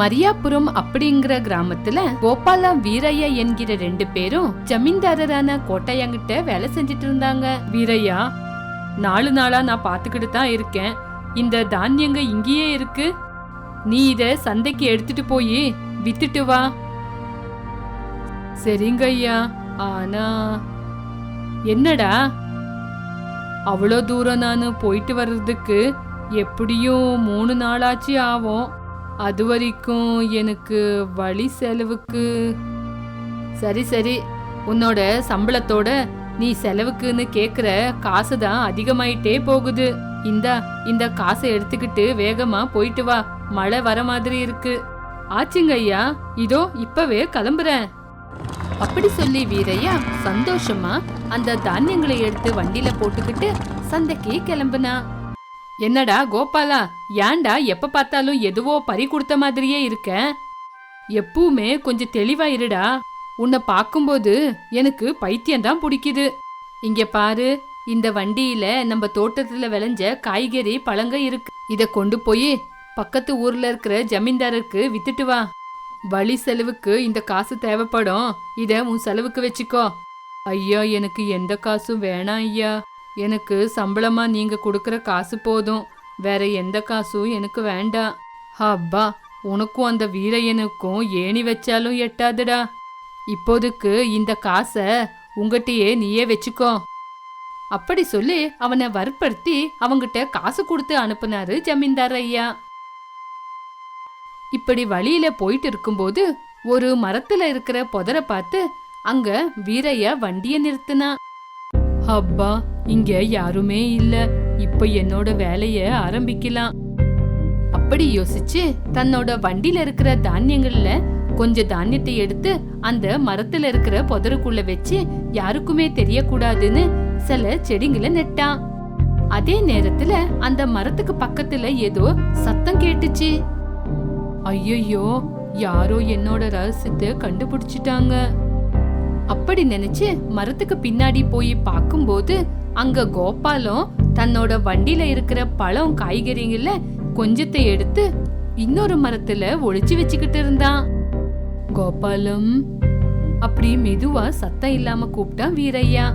மரியாபுரம் அப்படிங்கிற கிராமத்துல கோபாலா வீரையா என்கிற ரெண்டு பேரும் ஜமீன்தாரரான கோட்டையங்கிட்ட வேலை செஞ்சுட்டு இருந்தாங்க. வீரையா நாலு நாளா நான் பாத்துக்கிட்டு தான் இருக்கேன். இந்த தானியங்க இங்கேயே இருக்கு. நீ இத சந்தைக்கு எடுத்துட்டு போய் வித்துட்டு வா. சரிங்க ஐயா ஆனா என்னடா? அவ்வளோ தூரம் நான் போயிட்டு வர்றதுக்கு எப்படியும் மூணு நாளாச்சு ஆகும். அது வரைக்கும் எனக்கு வழி செலவுக்கு. சரி சரி. உன்னோட சம்பளத்தோட நீ செலவுக்குன்னு கேக்குற காசு தான் அதிகமாயிட்டே போகுது. இந்தா இந்த காசை எடுத்துக்கிட்டு வேகமா போயிட்டு வா. மழை வர மாதிரி இருக்கு. ஆச்சுங்க ஐயா. இதோ இப்பவே கிளம்புறேன். அப்படி சொல்லி வீரையா சந்தோஷமா அந்த தானியங்களை எடுத்து வண்டியில போட்டுக்கிட்டு சந்தைக்கு கிளம்புனா. என்னடா கோபாலா ஏன்டா எப்ப பார்த்தாலும் எதுவோ பறி கொடுத்த மாதிரியே இருக்க? எப்பவுமே கொஞ்சம் தெளிவா இருடா. உன்னை பார்க்கும்போது எனக்கு பைத்தியம் தான் பிடிக்குது. இங்க பாரு இந்த வண்டியில நம்ம தோட்டத்துல விளைஞ்ச காய்கறி பழங்க இருக்கு. இத கொண்டு போய் பக்கத்து ஊர்ல இருக்கிற ஜமீன்தாருக்கு வித்துட்டு வா. வழி செலவுக்கு இந்த காசு தேவைப்படும். இத உன் செலவுக்கு வச்சுக்கோ. ஐயா எனக்கு எந்த காசும் வேணாம் ஐயா. எனக்கு சம்பளமா நீங்க கொடுக்கற காசு போதும். வேற எந்த காசும் எனக்கு வேண்டாம். அப்பா உனக்கும் அந்த வீரையனுக்கும் ஏணி வச்சாலும் எட்டாதுடா. இப்போதுக்கு இந்த காசை உங்ககிட்டயே நீயே வச்சுக்கோ. அப்படி சொல்லி அவனை வற்படுத்தி அவங்கிட்ட காசு கொடுத்து அனுப்புனாரு ஜமீன்தார் ஐயா. இப்படி வழியில போயிட்டு இருக்கும்போது ஒரு மரத்துல இருக்கிற புதரை பார்த்து அங்க வீரையா வண்டிய நிறுத்தினா அப்பா இங்க யாருமே இல்ல. இப்ப என்னோட வேலைய ஆரம்பிக்கலாம். அப்படி யோசிச்சு தன்னோட வண்டியில இருக்கிற தானியங்கள்ல கொஞ்ச தானியத்தை எடுத்து அந்த மரத்துல இருக்கிற புதருக்குள்ள வச்சு யாருக்குமே தெரியக்கூடாதுன்னு சில செடிங்களை நெட்டான். அதே நேரத்துல அந்த மரத்துக்கு பக்கத்துல ஏதோ சத்தம் கேட்டுச்சு. ஐயோ யாரோ என்னோட ரகசியத்தை கண்டுபிடிச்சிட்டாங்க. அப்படி நினைச்சு மரத்துக்கு பின்னாடி போய் பார்க்கும்போது அங்க கோபாலம் தன்னோட வண்டியில இருக்கிற பழம் காய்கறிங்கள கொஞ்சத்தை எடுத்து இன்னொரு மரத்துல ஒழிச்சு வச்சுக்கிட்டு இருந்தான். கோபாலம் அப்படி மெதுவா சத்தம் இல்லாம கூப்பிட்டான் வீரையா.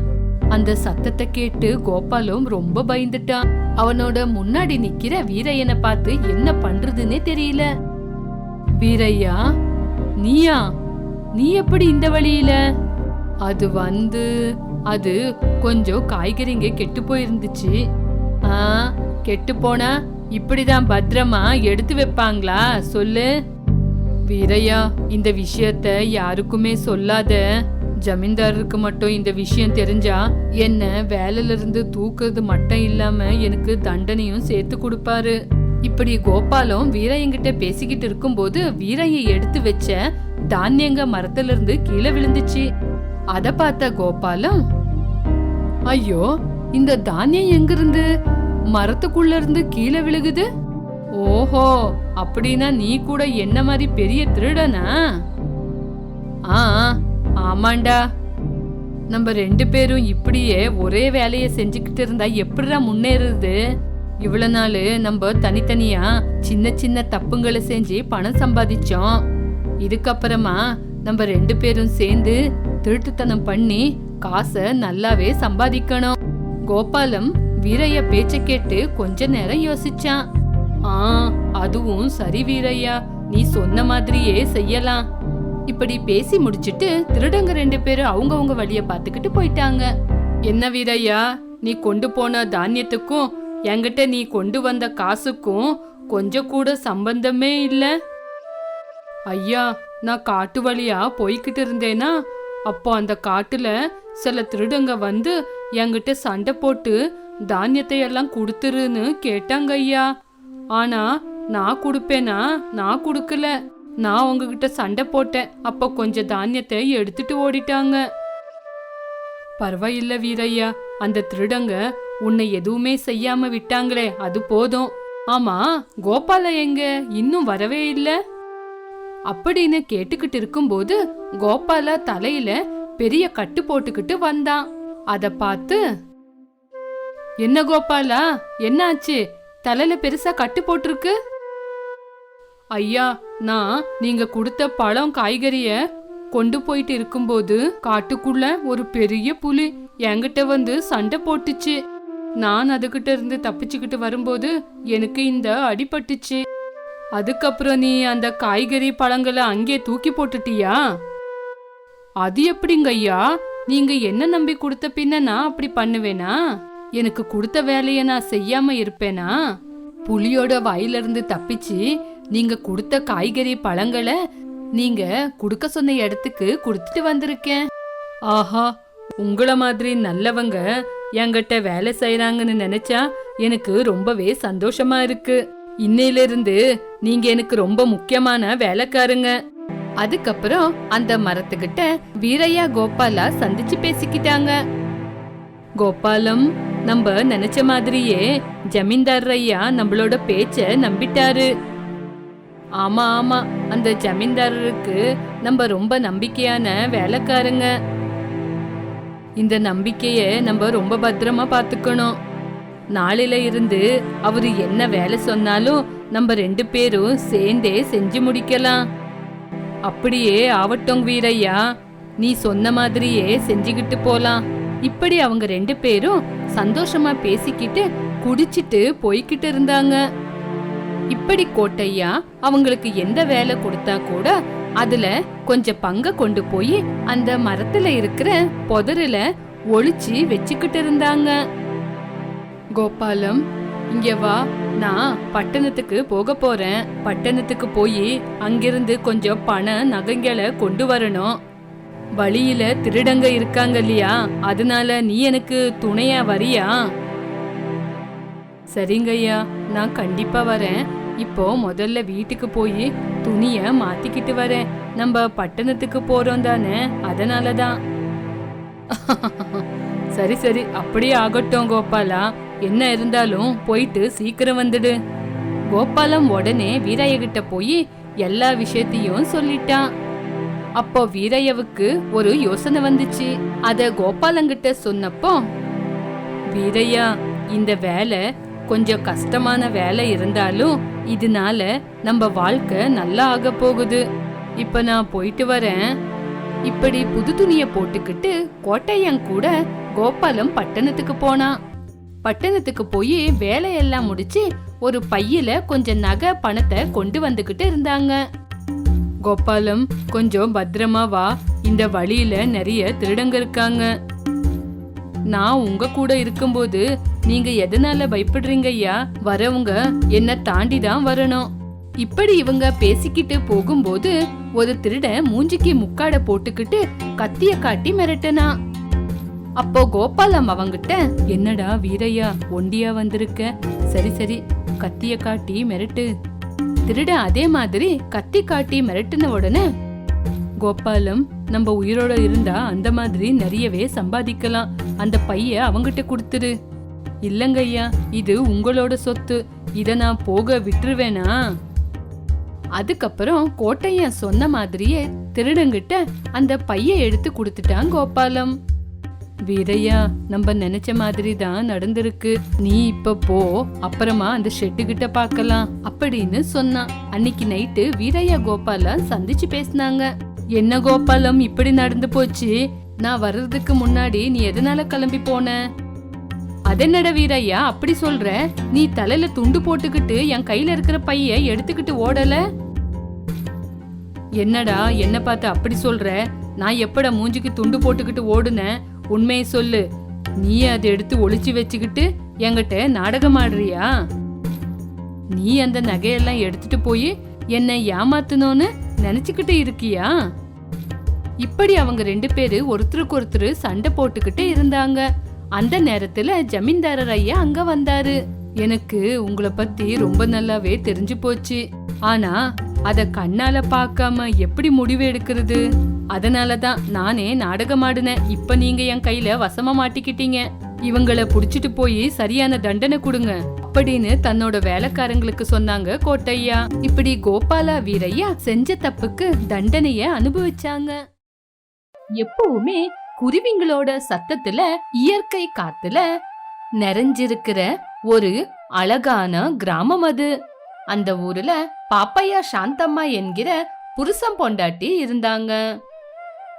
அந்த சத்தத்தை கேட்டு கோபாலம் ரொம்ப பயந்துட்டான். அவனோட முன்னாடி நிக்கிற வீரையனை பார்த்து என்ன பண்றதுன்னே தெரியல. வீரையா நீயா? நீ எப்படி இந்த வழியில? அது வந்து அது கொஞ்சம் காய்கறிங்க கெட்டு போயிருந்துச்சு. ஆ கெட்டு போனா இப்படிதான் பத்திரமா எடுத்து வைப்பாங்களா? சொல்லு. வீரையா இந்த விஷயத்த யாருக்குமே சொல்லாத. ஜமீன்தாருக்கு மட்டும் இந்த விஷயம் தெரிஞ்சா என்ன வேலையில இருந்து தூக்குறது மட்டும் இல்லாம எனக்கு தண்டனையும் சேர்த்து கொடுப்பாரு. இப்படி கோபாலம் வீரையங்கிட்ட பேசிக்கிட்டு இருக்கும்போது வீரையை எடுத்து வச்ச தானியங்க மரத்துல இருந்து கீழே விழுந்துச்சு. அத பார்த்த கோபாலம் ஐயோ இந்த தானியம் எங்கிருந்து? மரத்துக்குள்ள இருந்து கீழே விழுகுது? ஓஹோ அப்படின்னா நீ கூட என்ன மாதிரி பெரிய திருடனா? ஆ ஆமாண்டா. நம்ம ரெண்டு பேரும் இப்படியே ஒரே வேலையை செஞ்சுக்கிட்டு இருந்தா எப்படிடா முன்னேறுது இவ்வளவு நாள் நம்ம தனித்தனியா சின்ன சின்ன தப்புங்களை செஞ்சு பணம் சம்பாதிச்சோம். இதுக்கப்புறமா நம்ம ரெண்டு பேரும் சேர்ந்து திருட்டுத்தனம் பண்ணி காசை நல்லாவே சம்பாதிக்கணும். கோபாலம் வீரைய பேச்ச கேட்டு கொஞ்ச நேரம் யோசிச்சான். ஆ அதுவும் சரி வீரையா நீ சொன்ன மாதிரியே செய்யலாம். இப்படி பேசி முடிச்சிட்டு திருடங்க ரெண்டு பேரும் அவங்கவுங்க வழிய பார்த்துக்கிட்டு போயிட்டாங்க. என்ன வீரையா நீ கொண்டு போன தானியத்துக்கும் என்கிட்ட நீ கொண்டு வந்த காசுக்கும் கொஞ்சம் கூட சம்பந்தமே இல்ல? ஐயா நான் காட்டு வழியா போய்கிட்டு இருந்தேனா அப்போ அந்த காட்டுல சில திருடங்க வந்து என்கிட்ட சண்டை போட்டு தானியத்தை எல்லாம் கொடுத்துருன்னு கேட்டாங்க ஐயா. ஆனா நான் கொடுப்பேனா? நான் கொடுக்கல. நான் உங்ககிட்ட சண்டை போட்டேன். அப்போ கொஞ்சம் தானியத்தை எடுத்துட்டு ஓடிட்டாங்க. பரவாயில்ல வீரையா அந்த திருடங்க உன்னை எதுவுமே செய்யாம விட்டாங்களே அது போதும். ஆமா கோபால எங்க? இன்னும் வரவே இல்லை. அப்படின்னு கேட்டுக்கிட்டு இருக்கும்போது கோபாலா தலையில பெரிய கட்டு போட்டுக்கிட்டு வந்தான் அத பார்த்து என்ன கோபாலா என்னாச்சு? தலையில பெருசா கட்டு போட்டிருக்கு? ஐயா நான் நீங்க கொடுத்த பழம் காய்கறிய கொண்டு போயிட்டு இருக்கும்போது காட்டுக்குள்ள ஒரு பெரிய புலி என்கிட்ட வந்து சண்டை போட்டுச்சு. நான் அதுகிட்ட இருந்து தப்பிச்சுக்கிட்டு வரும்போது எனக்கு இந்த அடிபட்டுச்சு அதுக்கப்புறம் நீ அந்த காய்கறி பழங்களை அங்கே தூக்கி போட்டுட்டியா? அது எப்படிங்க ஐயா? நீங்க என்ன நம்பி கொடுத்த பின்ன நான் அப்படி பண்ணுவேனா? எனக்கு கொடுத்த வேலைய நான் செய்யாம இருப்பேனா? புலியோட வாயிலிருந்து தப்பிச்சு நீங்க கொடுத்த காய்கறி பழங்களை நீங்க கொடுக்க சொன்ன இடத்துக்கு கொடுத்துட்டு வந்திருக்கேன். ஆஹா உங்கள மாதிரி நல்லவங்க என்கிட்ட வேலை செய்யறாங்கன்னு நினைச்சா எனக்கு ரொம்பவே சந்தோஷமா இருக்கு. இன்னையிலிருந்து நீங்க எனக்கு ரொம்ப முக்கியமான வேலைக்காரங்க. அதுக்கப்புறம் அந்த மரத்துக்கிட்ட வீரையா கோபாலா சந்திச்சு பேசிக்கிட்டாங்க. கோபாலம் நம்ம நினைச்ச மாதிரியே ஜமீன்தார் ஐயா நம்மளோட பேச்ச நம்பிட்டாரு. ஆமா ஆமா அந்த ஜமீன்தாரருக்கு நம்ம ரொம்ப நம்பிக்கையான வேலைக்காரங்க. இந்த நம்பிக்கையை நம்ம ரொம்ப பத்திரமா பாத்துக்கணும். நாளில இருந்து அவரு என்ன வேலை சொன்னாலும் நம்ம ரெண்டு பேரும் சேர்ந்தே செஞ்சு முடிக்கலாம். அப்படியே ஆவட்டும் வீரையா. நீ சொன்ன மாதிரியே செஞ்சுக்கிட்டு போலாம். இப்படி அவங்க ரெண்டு பேரும் சந்தோஷமா பேசிக்கிட்டு குடிச்சிட்டு போய்கிட்டு இருந்தாங்க. இப்படி கோட்டையா அவங்களுக்கு எந்த வேலை கொடுத்தா கூட அதுல கொஞ்சம் பங்க கொண்டு போய் அந்த மரத்துல இருக்கிற புதருல ஒளிச்சு வச்சுக்கிட்டு இருந்தாங்க. கோபாலம் இங்க வா. நான் பட்டணத்துக்கு போக போறேன். பட்டணத்துக்கு போய் அங்கிருந்து கொஞ்சம் பண நகைங்களை கொண்டு வரணும். வழியில திருடங்க இருக்காங்க இல்லையா? அதனால நீ எனக்கு துணையா வரியா? சரிங்கய்யா நான் கண்டிப்பா வரேன். இப்போ முதல்ல வீட்டுக்கு போய் துணிய மாத்திக்கிட்டு வரேன். நம்ம பட்டணத்துக்கு போறோம் தானே அதனால தான். சரி சரி அப்படியே ஆகட்டும் கோபாலா. என்ன இருந்தாலும் போயிட்டு சீக்கிரம் வந்துடு. கோபாலம் உடனே வீரைய கிட்ட போய் எல்லா விஷயத்தையும் சொல்லிட்டான் அப்போ வீரையவுக்கு ஒரு யோசனை வந்துச்சு. அத கோபாலங்கிட்ட சொன்னப்போ வீரையா இந்த வேலை கொஞ்சம் கஷ்டமான வேலை இருந்தாலும் இதனால நம்ம வாழ்க்கை நல்லா ஆக போகுது. இப்ப நான் போயிட்டு வரேன். இப்படி புது துணியை போட்டுக்கிட்டு கோட்டையன் கூட கோபாலம் பட்டணத்துக்கு போனான் பட்டணத்துக்கு போய் வேலையெல்லாம் முடிச்சு ஒரு பையில கொஞ்சம் நகை பணத்தை கொண்டு வந்துகிட்டு இருந்தாங்க. கோபாலம் கொஞ்சம் பத்திரமா வா. இந்த வழியில நிறைய திருடங்க இருக்காங்க. நான் உங்க கூட இருக்கும்போது நீங்க எதனால பயப்படுறீங்க ஐயா? வரவங்க என்ன தாண்டி தான் வரணும். இப்படி இவங்க பேசிக்கிட்டு போகும்போது ஒரு திருடன் மூஞ்சிக்கு முக்காட போட்டுக்கிட்டு கத்திய காட்டி மிரட்டனா அப்போ கோபாலம் அவங்கிட்ட என்னடா வீரையா ஒண்டியா வந்திருக்க? சரி சரி கத்திய காட்டி மிரட்டு. திருட அதே மாதிரி கத்தி காட்டி மிரட்டின உடனே கோபாலம் நம்ம உயிரோட இருந்தா அந்த மாதிரி நிறையவே சம்பாதிக்கலாம். அந்த பைய அவங்கிட்ட கொடுத்துரு. இல்லங்கய்யா இது உங்களோட சொத்து. இத நான் போக விட்டுருவேனா? அதுக்கப்புறம் கோட்டையன் சொன்ன மாதிரியே திருடங்கிட்ட அந்த பைய எடுத்து கொடுத்துட்டான் கோபாலம். வீரையா நம்ம நினைச்ச மாதிரி தான் நடந்திருக்கு. நீ இப்ப போ அப்புறமா அந்த ஷெட்டு கிட்ட பார்க்கலாம் அப்படின்னு சொன்னான் அன்னைக்கு நைட்டு வீரையா கோபாலா சந்திச்சு பேசினாங்க. என்ன கோபாலம் இப்படி நடந்து போச்சு? நான் வர்றதுக்கு முன்னாடி நீ எதனால கிளம்பி போன? அதென்னட வீரையா அப்படி சொல்ற? நீ தலையில துண்டு போட்டுக்கிட்டு என் கையில இருக்கிற பைய எடுத்துக்கிட்டு ஓடல? என்னடா என்ன பார்த்து அப்படி சொல்ற? நான் எப்பட மூஞ்சிக்கு துண்டு போட்டுக்கிட்டு ஓடுனேன்? உண்மையை சொல்லு. நீ அதை எடுத்து ஒளிச்சு வச்சுக்கிட்டு என்கிட்ட நாடகம் ஆடுறியா? நீ அந்த நகையெல்லாம் எடுத்துட்டு போய் என்னை ஏமாத்தணும்னு நினைச்சுக்கிட்டு இருக்கியா? இப்படி அவங்க ரெண்டு பேரு ஒருத்தருக்கு ஒருத்தர் சண்டை போட்டுக்கிட்டு இருந்தாங்க. அந்த நேரத்துல ஜமீன்தாரர் ஐயா அங்க வந்தாரு. எனக்கு உங்களை பத்தி ரொம்ப நல்லாவே தெரிஞ்சு போச்சு. ஆனா அத கண்ணால பார்க்காம எப்படி முடிவு எடுக்கிறது? அதனாலதான் நானே நாடகம் ஆடுனேன் இப்ப நீங்க என் கையில வசமா மாட்டிக்கிட்டீங்க. இவங்களை புடிச்சிட்டு போய் சரியான தண்டனை கொடுங்க. அப்படின்னு தன்னோட வேலைக்காரங்களுக்கு சொன்னாங்க கோட்டையா. இப்படி கோபாலா வீரையா செஞ்ச தப்புக்கு தண்டனைய அனுபவிச்சாங்க. எப்பவுமே குருவிங்களோட சத்தத்துல இயற்கை காத்துல நிறைஞ்சிருக்கிற ஒரு அழகான கிராமம் அது. அந்த ஊர்ல பாப்பையா சாந்தம்மா என்கிற புருஷன் பொண்டாட்டி இருந்தாங்க.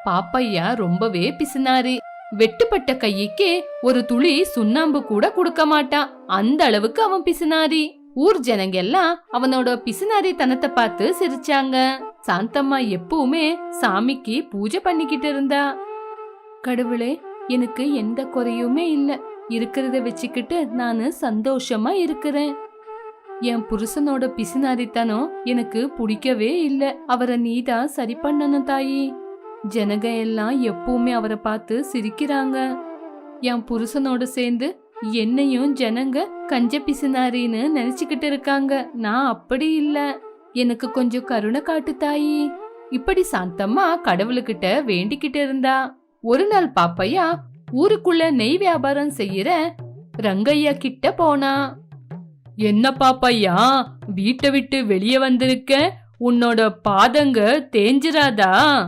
பாப்பையா ரொம்பவே பிசினாரு. வெட்டுப்பட்ட கையிக்கே ஒரு துளி சுண்ணாம்பு கூட கொடுக்க மாட்டான். அந்த அளவுக்கு அவன் பிசினாரி. ஊர் ஜனங்க எல்லாம் அவனோட பிசினாரி தனத்தை பார்த்து சிரிச்சாங்க. சாந்தம்மா எப்பவுமே சாமிக்கு பூஜை பண்ணிக்கிட்டு இருந்தா. கடவுளே எனக்கு எந்த குறையுமே இல்ல. இருக்கிறத வச்சுக்கிட்டு நானு சந்தோஷமா இருக்கிறேன். என் புருஷனோட பிசினாரித்தனம் எனக்கு பிடிக்கவே இல்ல. அவரை நீதான் சரி பண்ணணும் தாயி. ஜனங்க எல்லாம் எப்பவுமே அவரை பார்த்து சிரிக்கிறாங்க. என் புருஷனோட சேர்ந்து என்னையும் ஜனங்க கஞ்ச பிசுனாரின்னு நினைச்சுக்கிட்டு இருக்காங்க. நான் அப்படி இல்ல. எனக்கு கொஞ்சம் கருணை காட்டு தாயி. இப்படி சாந்தம்மா கடவுளுக்கிட்ட வேண்டிக்கிட்டு இருந்தா. ஒரு நாள் பாப்பையா ஊருக்குள்ள நெய் வியாபாரம் செய்யற ரங்கையா கிட்ட போனா. என்ன பாப்பையா வீட்டை விட்டு வெளியே வந்திருக்க? உன்னோட பாதங்க தேஞ்சிராதா?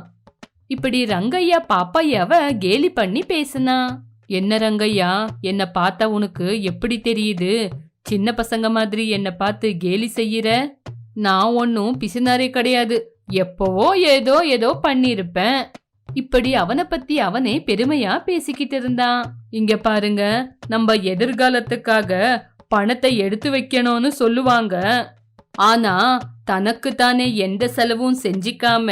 இப்படி ரங்கையா பாப்பாயாவ கேலி பண்ணி பேசுனா? என்ன ரங்கையா? என்ன பார்த்தா உனக்கு எப்படி தெரியுது? சின்ன பசங்க மாதிரி என்ன பார்த்து கேலி செய்யற? நான் ஒன்னும் பிசுனாரே கிடையாது. எப்பவோ ஏதோ ஏதோ பண்ணிருப்பேன் இப்படி அவனை பத்தி அவனே பெருமையா பேசிக்கிட்டு இருந்தான். இங்க பாருங்க நம்ம எதிர்காலத்துக்காக பணத்தை எடுத்து வைக்கணும்னு சொல்லுவாங்க. ஆனா தனக்கு தானே எந்த செலவும் செஞ்சிக்காம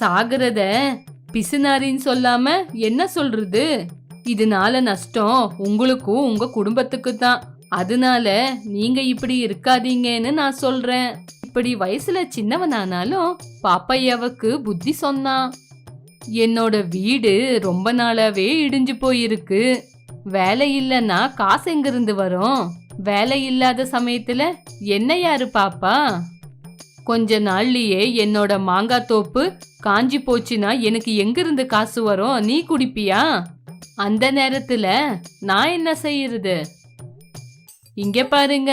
சாகுறத பிசுனாரின்னு சொல்லாம என்ன சொல்றது? இதனால நஷ்டம் உங்களுக்கும் உங்க குடும்பத்துக்கு தான் அதனால நீங்க இப்படி இருக்காதீங்கன்னு நான் சொல்றேன். இப்படி வயசுல சின்னவனானாலும் பாப்பையாவுக்கு புத்தி சொன்னான். என்னோட வீடு ரொம்ப நாளாவே இடிஞ்சு போயிருக்கு. வேலை இல்லைன்னா காசு எங்கிருந்து வரும்? வேலை இல்லாத சமயத்துல என்ன யாரு பாப்பா? கொஞ்ச நாள்லயே என்னோட மாங்காய் தோப்பு காஞ்சி போச்சுன்னா எனக்கு எங்கிருந்து காசு வரும்? நீ குடிப்பியா? அந்த நேரத்துல நான் என்ன செய்யறது? இங்க பாருங்க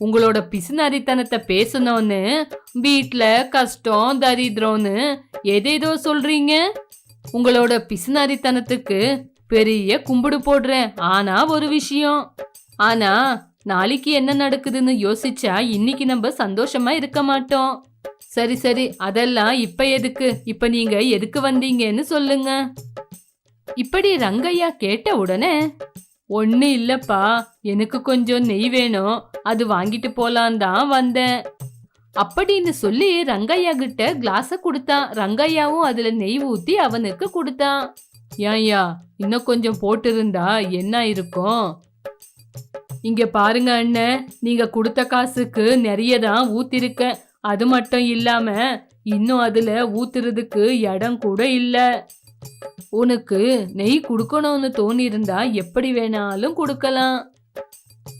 உங்களோட பிசுநாரித்தனத்தை பேசணும்னு வீட்டில் கஷ்டம் தரித்திரம்னு எதேதோ சொல்றீங்க. உங்களோட பிசுநாரித்தனத்துக்கு பெரிய கும்பிடு போடுறேன். ஆனா ஒரு விஷயம். ஆனா நாளைக்கு என்ன நடக்குதுன்னு யோசிச்சா இன்னைக்கு நம்ம சந்தோஷமா இருக்க மாட்டோம். சரி சரி அதெல்லாம் இப்ப எதுக்கு? இப்ப நீங்க எதுக்கு வந்தீங்கன்னு சொல்லுங்க. இப்படி ரங்கையா கேட்ட உடனே ஒண்ணு இல்லப்பா எனக்கு கொஞ்சம் நெய் வேணும். அது வாங்கிட்டு போலான் தான் வந்தேன். அப்படின்னு சொல்லி ரங்கையா கிட்ட கிளாஸ கொடுத்தான். ரங்கையாவும் அதுல நெய் ஊத்தி அவனுக்கு கொடுத்தான். ஏன்யா இன்னும் கொஞ்சம் போட்டிருந்தா என்ன இருக்கும்? இங்க பாருங்க அண்ணன் நீங்க கொடுத்த காசுக்கு நிறைய தான் ஊத்திருக்க அது மட்டும் இல்லாம இன்னும் அதுல ஊத்துறதுக்கு இடம் கூட இல்ல. உனக்கு நெய் கொடுக்கணும்னு தோணி இருந்தா எப்படி வேணாலும் கொடுக்கலாம்.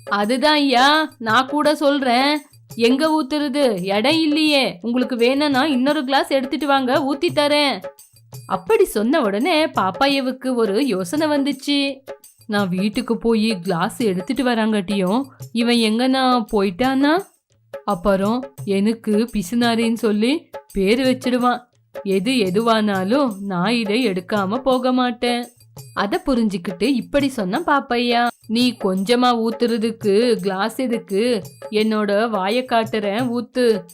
அதுதான் ஐயா நான் கூட சொல்றேன். எங்க ஊத்துறது? இடம் இல்லையே. உங்களுக்கு வேணும்னா இன்னொரு கிளாஸ் எடுத்துட்டு வாங்க ஊத்தி தரேன். அப்படி சொன்ன உடனே பாப்பாயவுக்கு ஒரு யோசனை வந்துச்சு. நான் வீட்டுக்கு போய் கிளாஸ் எடுத்துட்டு வராங்கட்டியும் இவன் எங்கன்னா போயிட்டானா அப்புறம் எனக்கு பிசுனாரின்னு சொல்லி பேர் வச்சிடுவான். எது எதுவானாலும் நான் இதை எடுக்காம போக மாட்டேன். அத புரிஞ்சுக்கிட்டு இப்படி சொன்ன பாப்பையா. நீ கொஞ்சமா ஊத்துறதுக்கு கிளாஸ் எதுக்கு? என்னோட வாய காட்டுறேன் ஊத்து.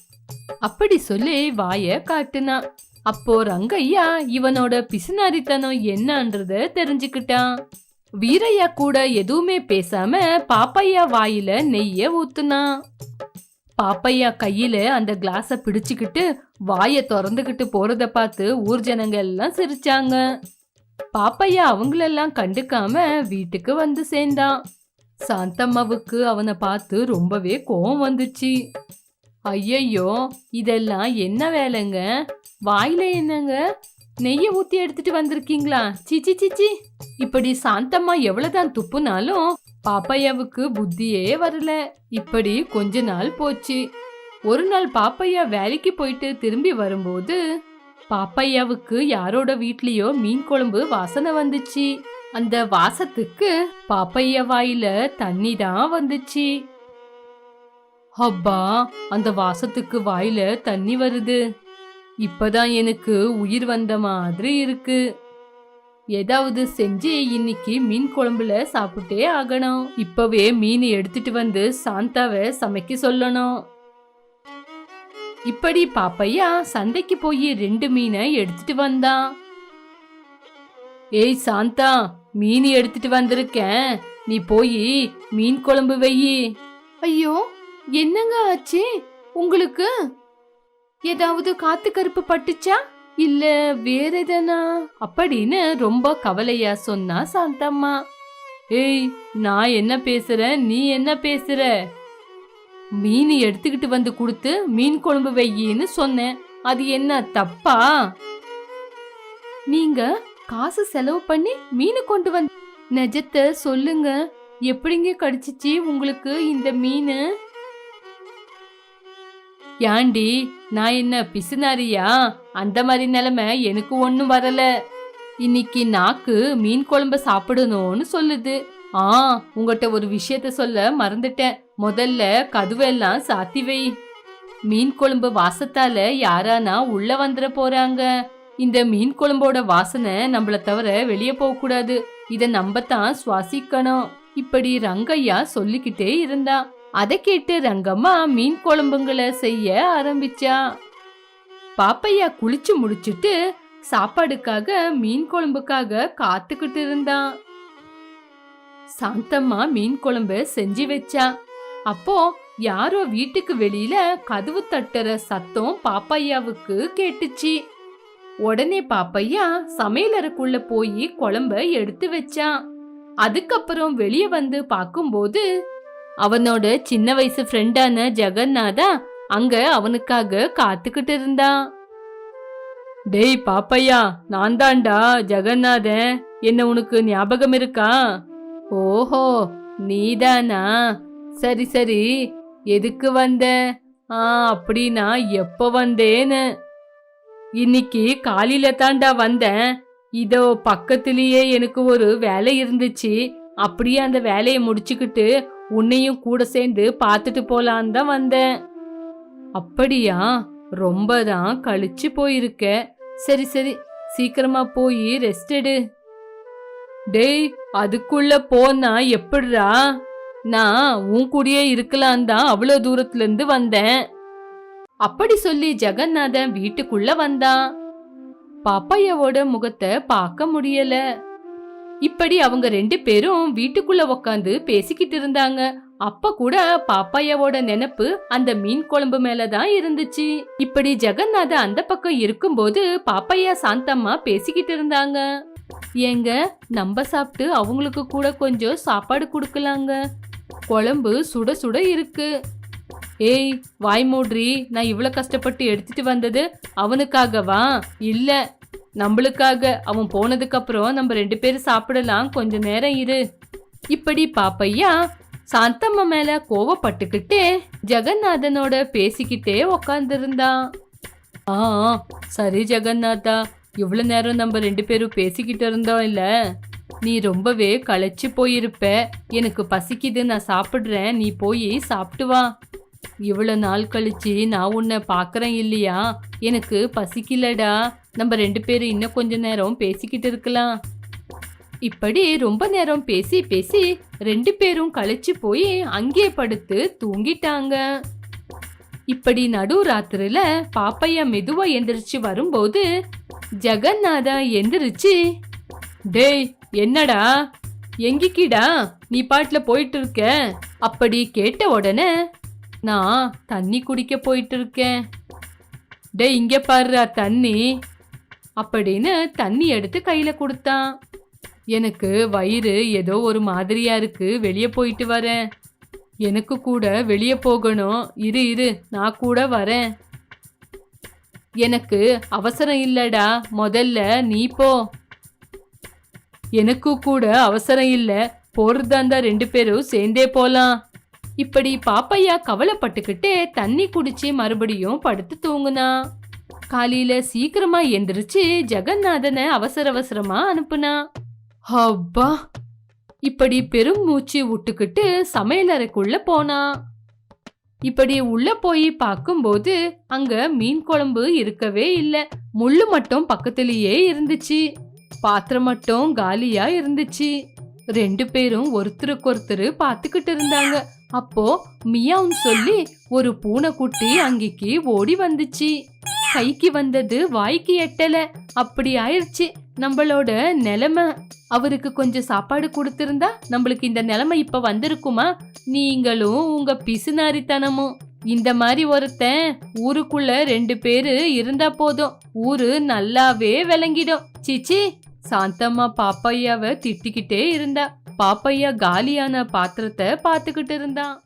அப்படி சொல்லி வாய காட்டுனா அப்போ ரங்கையா இவனோட பிசுனாரித்தனம் என்னன்றத தெரிஞ்சுக்கிட்டான். வீரையா கூட எதுவுமே பேசாம பாப்பையா வாயில நெய்ய ஊத்துனா. பாப்பையா கையில அந்த கிளாஸ பிடிச்சுக்கிட்டு வாய திறந்துகிட்டு போறத பார்த்து ஊர் ஜனங்க எல்லாம் சிரிச்சாங்க. பாப்பையா அவங்களெல்லாம் கண்டுக்காம வீட்டுக்கு வந்து சேர்ந்தான். சாந்தம்மாவுக்கு அவனை பார்த்து ரொம்பவே கோவம் வந்துச்சு. ஐயையோ இதெல்லாம் என்ன வேலைங்க? வாயில என்னங்க? நெய்யை ஊத்தி எடுத்துட்டு வந்திருக்கீங்களா? சிச்சி சிச்சி இப்படி சாந்தம்மா எவ்வளவுதான் துப்புனாலும் பாப்பையாவுக்கு புத்தியே வரல. இப்படி கொஞ்ச நாள் போச்சு. ஒரு நாள் பாப்பையா வேலைக்கு போயிட்டு திரும்பி வரும்போது பாப்பையாவுக்கு யாரோட வீட்லயோ மீன் குழம்பு வாசனை வந்துச்சு. அந்த வாசத்துக்கு பாப்பையா வாயில தண்ணி தான் வந்துச்சு. அப்பா அந்த வாசத்துக்கு வாயில தண்ணி வருது. இப்பதான் எனக்கு உயிர் வந்த மாதிரி இருக்கு. ஏதாவது செஞ்சு இன்னைக்கு மீன் குழம்புல சாப்பிட்டே ஆகணும். இப்பவே மீன் எடுத்துட்டு வந்து சாந்தாவை சமைக்க சொல்லணும். இப்படி பாப்பையா சந்தைக்கு போய் ரெண்டு மீனை எடுத்துட்டு வந்தான் ஏய் சாந்தா மீன் எடுத்துட்டு வந்திருக்கேன். நீ போய் மீன் குழம்பு வெயி. ஐயோ என்னங்க ஆச்சு? உங்களுக்கு? ஏதாவது காத்து கருப்பு பட்டுச்சா? இல்ல வேற எதனா? அப்படின்னு ரொம்ப கவலையா சொன்னா சாந்தம்மா. ஏய் நான் என்ன பேசுறேன் நீ என்ன பேசுற? மீன் எடுத்துக்கிட்டு வந்து கொடுத்து மீன் குழம்பு வையின்னு சொன்னேன். அது என்ன தப்பா? நீங்க காசு செலவு பண்ணி மீன் கொண்டு வந்து நிஜத்தை சொல்லுங்க. எப்படிங்க கடிச்சிச்சு உங்களுக்கு இந்த மீன்? ஏண்டி நான் என்ன பிசுனாரியா அந்த மாதிரி நிலைமை எனக்கு ஒன்றும் வரல. இன்னைக்கு நாக்கு மீன் குழம்ப சாப்பிடணும்னு சொல்லுது. ஆ உங்கள்கிட்ட ஒரு விஷயத்த சொல்ல மறந்துட்டேன். முதல்ல கதுவெல்லாம் சாத்தி வை. மீன் குழம்பு வாசத்தால யாரானா உள்ள வந்துட போறாங்க. இந்த மீன் குழம்போட வாசனை நம்மள தவிர வெளியே போக கூடாது. நம்ம தான் சுவாசிக்கணும். இப்படி ரங்கையா சொல்லிக்கிட்டே இருந்தான் அதை கேட்டு ரங்கம்மா மீன் குழம்புங்களை செய்ய ஆரம்பிச்சா. பாப்பையா குளிச்சு முடிச்சிட்டு சாப்பாடுக்காக மீன் குழம்புக்காக காத்துக்கிட்டு இருந்தான். சாந்தம்மா மீன் குழம்பு செஞ்சு வச்சா. அப்போ யாரோ வீட்டுக்கு வெளியில கதவு தட்டுற சத்தம் பாப்பையாவுக்கு கேட்டுச்சு. உடனே பாப்பையா சமையலறைக்குள்ள போய் குழம்ப எடுத்து வச்சான். அதுக்கப்புறம் வெளியே வந்து பார்க்கும்போது அவனோட சின்ன வயசு ஃப்ரெண்டான ஜெகநாதா அங்க அவனுக்காக காத்துக்கிட்டு இருந்தான் டேய் பாப்பையா நான் தான்டா ஜெகநாதன் என்ன உனக்கு ஞாபகம் இருக்கா? ஓஹோ நீதானா? சரி சரி எதுக்கு வந்த? ஆ அப்படின்னா எப்ப வந்தேன்னு. இன்னைக்கு காலையில தாண்டா வந்தேன். இதோ பக்கத்திலேயே எனக்கு ஒரு வேலை இருந்துச்சு. அப்படியே அந்த வேலையை முடிச்சுக்கிட்டு உன்னையும் கூட சேர்ந்து பார்த்துட்டு போலான்னு தான் வந்தேன். அப்படியா? ரொம்ப தான் கழிச்சு போயிருக்க. சரி சரி சீக்கிரமா போய் ரெஸ்ட் எடு. டேய் அதுக்குள்ள போனா எப்படிடா? நான் உன் கூடயே இருக்கலாம் தான் அவ்வளோ தூரத்துல இருந்து வந்தேன். அப்படி சொல்லி ஜெகநாதன் வீட்டுக்குள்ள வந்தான். பாப்பாயாவோட முகத்தை பார்க்க முடியல. இப்படி அவங்க ரெண்டு பேரும் வீட்டுக்குள்ள உக்காந்து பேசிக்கிட்டு இருந்தாங்க. அப்ப கூட பாப்பாயாவோட நினைப்பு அந்த மீன் குழம்பு மேலதான் இருந்துச்சு. இப்படி ஜெகநாத அந்த பக்கம் இருக்கும்போது பாப்பாயா சாந்தம்மா பேசிக்கிட்டு இருந்தாங்க. ஏங்க நம்ம சாப்பிட்டு அவங்களுக்கு கூட கொஞ்சம் சாப்பாடு கொடுக்கலாங்க. குழம்பு சுட சுட இருக்கு. ஏய் வாய் மூட்ரி நான் இவ்வளவு கஷ்டப்பட்டு எடுத்துட்டு வந்தது அவனுக்காகவா? இல்ல நம்மளுக்காக அவன் போனதுக்கு அப்புறம் நம்ம ரெண்டு பேரும் சாப்பிடலாம். கொஞ்ச நேரம் இரு. இப்படி பாப்பையா சாந்தம்மா மேல கோவப்பட்டுக்கிட்டே ஜெகநாதனோட பேசிக்கிட்டே உக்காந்துருந்தான் ஆ ஆ, சரி ஜெகநாதா இவ்வளவு நேரம் நம்ம ரெண்டு பேரும் பேசிக்கிட்டு இருந்தோம் இல்ல? நீ ரொம்பவே களைச்சு போயிருப்ப. எனக்கு பசிக்குது நான் சாப்பிடுறேன். நீ போய் சாப்பிட்டு வா. இவ்வளோ நாள் கழிச்சு நான் உன்னை பார்க்குறேன் இல்லையா? எனக்கு பசிக்கலடா. நம்ம ரெண்டு பேரும் இன்னும் கொஞ்ச நேரம் பேசிக்கிட்டு இருக்கலாம். இப்படி ரொம்ப நேரம் பேசி பேசி ரெண்டு பேரும் கழிச்சு போய் அங்கே படுத்து தூங்கிட்டாங்க. இப்படி நடு ராத்திரில பாப்பையா மெதுவா எந்திரிச்சு வரும்போது ஜெகநாதா எந்திரிச்சு டேய் என்னடா? எங்கிக்கிடா? நீ பாட்டுல போயிட்டு இருக்க? அப்படி கேட்ட உடனே நான் தண்ணி குடிக்க போயிட்டு இருக்கேன் டே இங்க பாருடா தண்ணி. அப்படின்னு தண்ணி எடுத்து கையில கொடுத்தான். எனக்கு வயிறு ஏதோ ஒரு மாதிரியா இருக்கு வெளியே போயிட்டு வரேன். எனக்கு கூட வெளியே போகணும். இரு இரு நான் கூட வரேன். எனக்கு அவசரம் இல்லடா முதல்ல நீ போ. எனக்கு கூட அவசரம் இல்லை போறதா இருந்தா ரெண்டு பேரும் சேர்ந்தே போலாம். இப்படி பாப்பையா கவலைப்பட்டுக்கிட்டு தண்ணி குடிச்சு மறுபடியும் படுத்து தூங்குனா. காலையில சீக்கிரமா எந்திரிச்சு ஜெகநாதனை அவசர அவசரமா அனுப்புனா. அப்பா இப்படி பெரும் மூச்சு விட்டுக்கிட்டு சமையலறைக்குள்ள போனா. இப்படி உள்ள போய் பார்க்கும்போது அங்க மீன் குழம்பு இருக்கவே இல்ல. முள்ளு மட்டும் பக்கத்திலேயே இருந்துச்சு. பாத்திரம் மட்டும் காலியா இருந்துச்சு. ரெண்டு பேரும் ஒருத்தருக்கு ஒருத்தர் பார்த்துக்கிட்டு இருந்தாங்க. அப்போ மியாவுன்னு சொல்லி ஒரு பூனைக்குட்டி அங்கிக்கு ஓடி வந்துச்சு. கைக்கு வந்தது வாய்க்கு எட்டல. அப்படி ஆயிடுச்சு நம்மளோட நிலைமை. அவருக்கு கொஞ்சம் சாப்பாடு கொடுத்திருந்தா நம்மளுக்கு இந்த நிலைமை இப்ப வந்திருக்குமா? நீங்களும் உங்க பிசுநாரித்தனமும் இந்த மாதிரி ஒருத்தன் ஊருக்குள்ள ரெண்டு பேரு இருந்தா போதும். ஊரு நல்லாவே விளங்கிடும். சிச்சி. சாந்தம்மா பாப்பையாவை திட்டிக்கிட்டே இருந்தா. பாப்பையா காலியான பாத்திரத்தை பார்த்துக்கிட்டு இருந்தான்